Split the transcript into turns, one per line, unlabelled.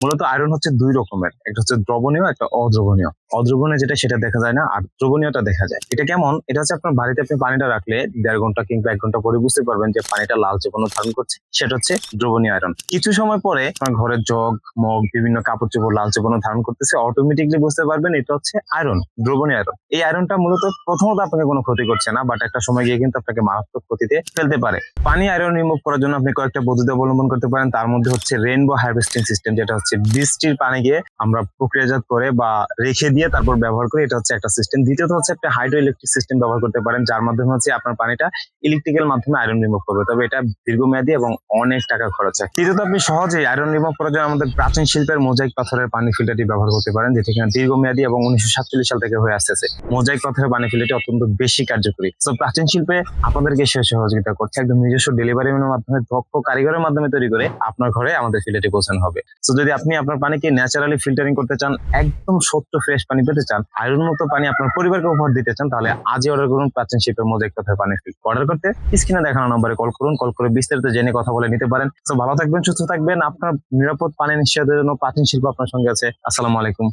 মূলত আয়রন হচ্ছে দুই রকমের। একটা হচ্ছে দ্রবণীয় একটা অদ্রবণীয়। অদ্রবণীয় যেটা, সেটা দেখা যায় না, আর দ্রবণীয়টা দেখা যায়। এটা কেমন? এটা হচ্ছে আপনার বাড়িতে আপনি পানিটা রাখলে দেড় ঘণ্টা কিংবা এক ঘণ্টা পরে বুঝতে পারবেন যে পানিটা লালচে কোনো ধারণ করছে, সেটা হচ্ছে দ্রবণীয় আয়রন কিছু সময় পরে আপনার ঘরের জগ, মগ, বিভিন্ন কাপড় চোপড় লালচে কোনো ধারণ করতেছে অটোমেটিকলি বুঝতে পারবেন এটা হচ্ছে আয়রন দ্রবণীয় আয়রন এই আয়রনটা মূলত প্রথমত আপনাকে কোনো ক্ষতি করছে না বাট একটা সময় গিয়ে কিন্তু আপনাকে মারাত্মক ক্ষতিতে ফেলতে পারে। পানি আয়রন রিমুভ করার জন্য আপনি কয়েকটা পদ্ধতি অবলম্বন করতে পারেন, তার মধ্যে হচ্ছে রেইনবো হারভেস্টিং সিস্টেম যেটা হচ্ছে বৃষ্টির পানিকে আমরা প্রক্রিয়াজাত করে বা রেখে দিয়ে তারপর ব্যবহার করি এটা হচ্ছে একটা সিস্টেম দ্বিতীয়ত হচ্ছে একটা হাইড্রো ইলেকট্রিক সিস্টেম ব্যবহার করতে পারেন, যার মাধ্যমে হচ্ছে আপনার পানিটা ইলেকট্রিক্যাল মাধ্যমে আয়রন রিমুভ করবে। তবে এটা দীর্ঘমেয়াদী এবং অনেক টাকা খরচ হয়। তৃতীয়ত আপনি সহজেই আয়রন রিমুভ করার জন্য আমাদের প্রাচীন শিল্পের মোজাইক পাথরের পানি ফিল্টারটি ব্যবহার করতে পারেন, যেটি কিনা দীর্ঘমেয়াদী এবং উনিশশো সাতচল্লিশ সাল থেকে হয়ে আসতেছে। মোজাইক পাথরের পানি ফিল্টারটি অত্যন্ত বেশি কার্যকরী। তো প্রাচীন শিল্পে আপনাদেরকে সে সহযোগিতা করছে। একদম নিজস্ব ডেলিভারি মাধ্যমে, দক্ষ কারিগরের মাধ্যমে তৈরি করে আপনার ঘরে আমাদের ফিল্টারটি পৌঁছানো হবে। তো যদি আপনি আপনার পানিকে ন্যাচারালি ফিল্টারিং করতে চান, একদম সত্য ফ্রেশ পানি পেতে চান আয়রন মুক্ত পানি আপনার পরিবারকে উপহার দিতে চান, তাহলে আজই অর্ডার করুন প্রাচীন শিল্পের এক কথায় পানি ফিল্টার অর্ডার করতে স্ক্রিনে দেখানো নম্বরে কল করুন কল করে বিস্তারিত জেনে কথা বলে নিতে পারেন। তো ভালো থাকবেন, সুস্থ থাকবেন। আপনার নিরাপদ পানি নিশ্চয়তার জন্য প্রাচীন শিল্প আপনার সঙ্গে আছে। আসসালামু আলাইকুম।